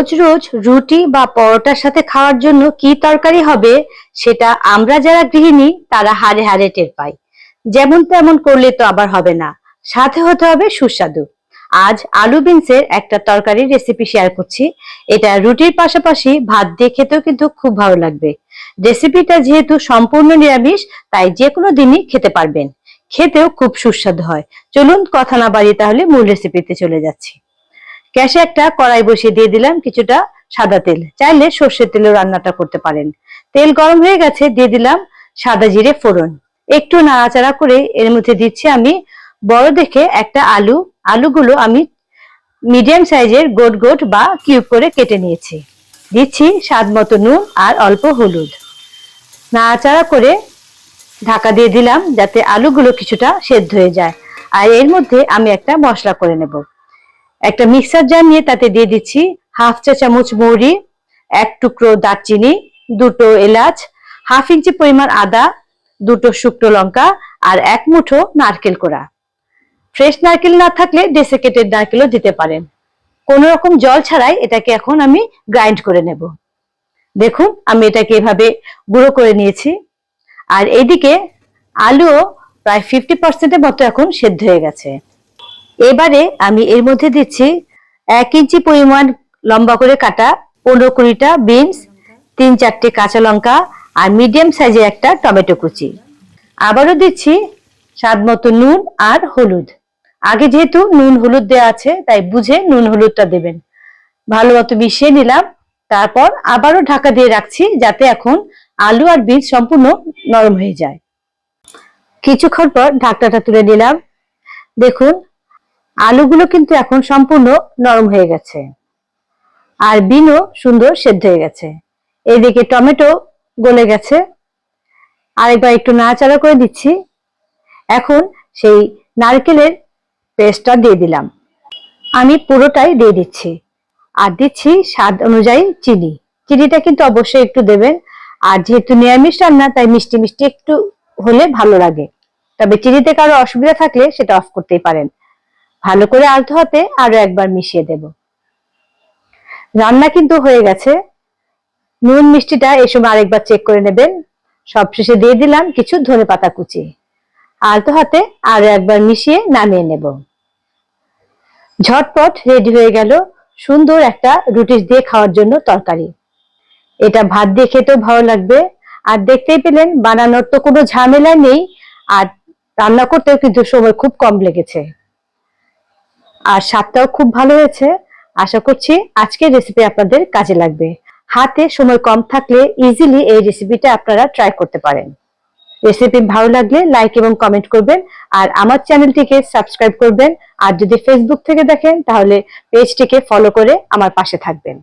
রোজ রোজ রুটি বা পরোটার সাথে খাওয়ার জন্য কি তরকারি হবে সেটা আমরা যারা গৃহিণী, তারা হারে হারে টের পাই। যেমন তেমন করলে তো আবার হবে না। সাথে হতে হবে সুস্বাদু। আজ আলু বিনসের একটা তরকারির রেসিপি শেয়ার করছি। এটা রুটির পাশাপাশি ভাত দিয়ে খেতেও কিন্তু খুব ভালো লাগবে। রেসিপিটা যেহেতু সম্পূর্ণ নিরামিষ, তাই যে কোনো দিনই খেতে পারবেন। খেতেও খুব সুস্বাদু হয়। চলুন কথা না বাড়িয়ে তাহলে মূল রেসিপিতে চলে যাচ্ছি। গ্যাসে একটা কড়াই বসিয়ে দিয়ে দিলাম কিছুটা সাদা তেল। চাইলে সর্ষের তেলেও রান্নাটা করতে পারেন। তেল গরম হয়ে গেছে, দিয়ে দিলাম সাদা জিরে ফোড়ন। একটু নাড়াচাড়া করে এর মধ্যে দিচ্ছি আমি বড় দেখে একটা আলু। আলুগুলো আমি মিডিয়াম সাইজের গোট গোট বা কিউব করে কেটে নিয়েছি। দিচ্ছি স্বাদ মতো নুন আর অল্প হলুদ। নাড়াচাড়া করে ঢাকা দিয়ে দিলাম যাতে আলুগুলো কিছুটা সেদ্ধ হয়ে যায়। আর এর মধ্যে আমি একটা মশলা করে নেব। একটা মিক্সার জার নিয়ে তাতে দিয়ে দিচ্ছি হাফ চা চামচ মৌরি, এক টুকরো দারচিনি, দুটো এলাচ, হাফ ইঞ্চি পরিমাণ আদা, দুটো শুকনো লঙ্কা আর এক মুঠো নারকেল কোড়া। ফ্রেশ নারকেল না থাকলে ডেসিকেটেড নারকেলও দিতে পারেন। কোন রকম জল ছাড়াই এটাকে এখন আমি গ্রাইন্ড করে নেব। দেখুন, আমি এটাকে এভাবে গুঁড়ো করে নিয়েছি। আর এইদিকে আলুও প্রায় ফিফটি পার্সেন্টের মতো এখন সেদ্ধ হয়ে গেছে। এবারে আমি এর মধ্যে দিচ্ছি এক ইঞ্চি পরিমাণ লম্বা করে কাটা পনেরো কুড়িটা বিনস, তিন চারটে কাঁচা লঙ্কা আর মিডিয়াম সাইজের একটা টমেটো কুচি। আবারও দিচ্ছি স্বাদ মতো নুন আর হলুদ। আগে যেহেতু নুন হলুদ দেওয়া আছে, তাই বুঝে নুন হলুদটা দেবেন। ভালো মতো মিশিয়ে নিলাম। তারপর আবারও ঢাকা দিয়ে রাখছি যাতে এখন আলু আর বীজ সম্পূর্ণ নরম হয়ে যায়। কিছুক্ষণ পর ঢাকনাটা তুলে নিলাম। দেখুন আলুগুলো কিন্তু এখন সম্পূর্ণ নরম হয়ে গেছে। আর বিনও সুন্দর সেদ্ধ হয়ে গেছে। এইদিকে টমেটো গলে গেছে। আরেকবার একটু নাড়াচাড়া করে দিচ্ছি। এখন সেই নারকেলের পেস্টটা দিয়ে দিলাম। আমি পুরোটাই দিয়ে দিচ্ছি। আর দিচ্ছি স্বাদ অনুযায়ী চিনি। চিনিটা কিন্তু অবশ্যই একটু দেবেন। আর যেহেতু নিরামিষ রান্না, তাই মিষ্টি মিষ্টি একটু হলে ভালো লাগে। তবে চিনিতে কারও অসুবিধা থাকলে সেটা অফ করতেই পারেন। ভালো করে আলতো হাতে আরও একবার মিশিয়ে দেব। রান্না কিন্তু হয়ে গেছে। নুন মিষ্টিটা এই সময় আরেকবার চেক করে নেবেন। সবশেষে দিয়ে দিলাম কিছু ধনে পাতা কুচি। আলতো হাতে আরও একবার মিশিয়ে নামিয়ে নেব। ঝটপট রেডি হয়ে গেল সুন্দর একটা রুটি দিয়ে খাওয়ার জন্য তরকারি। এটা ভাত দিয়ে খেতেও ভালো লাগবে। আর দেখতেই পেলেন বানানোর তো কোনো ঝামেলা নেই। আর রান্না করতেও কিন্তু সময় খুব কম লেগেছে। আর স্বাদটাও খুব ভালো হয়েছে। আশা করছি আজকের রেসিপি আপনাদের কাজে লাগবে। হাতে সময় কম থাকলে ইজিলি এই রেসিপিটা আপনারা ট্রাই করতে পারেন। রেসিপি ভালো লাগলে লাইক এবং কমেন্ট করবেন আর আমার চ্যানেলটিকে সাবস্ক্রাইব করবেন। আর যদি ফেসবুক থেকে দেখেন, তাহলে পেজটিকে ফলো করে আমার পাশে থাকবেন।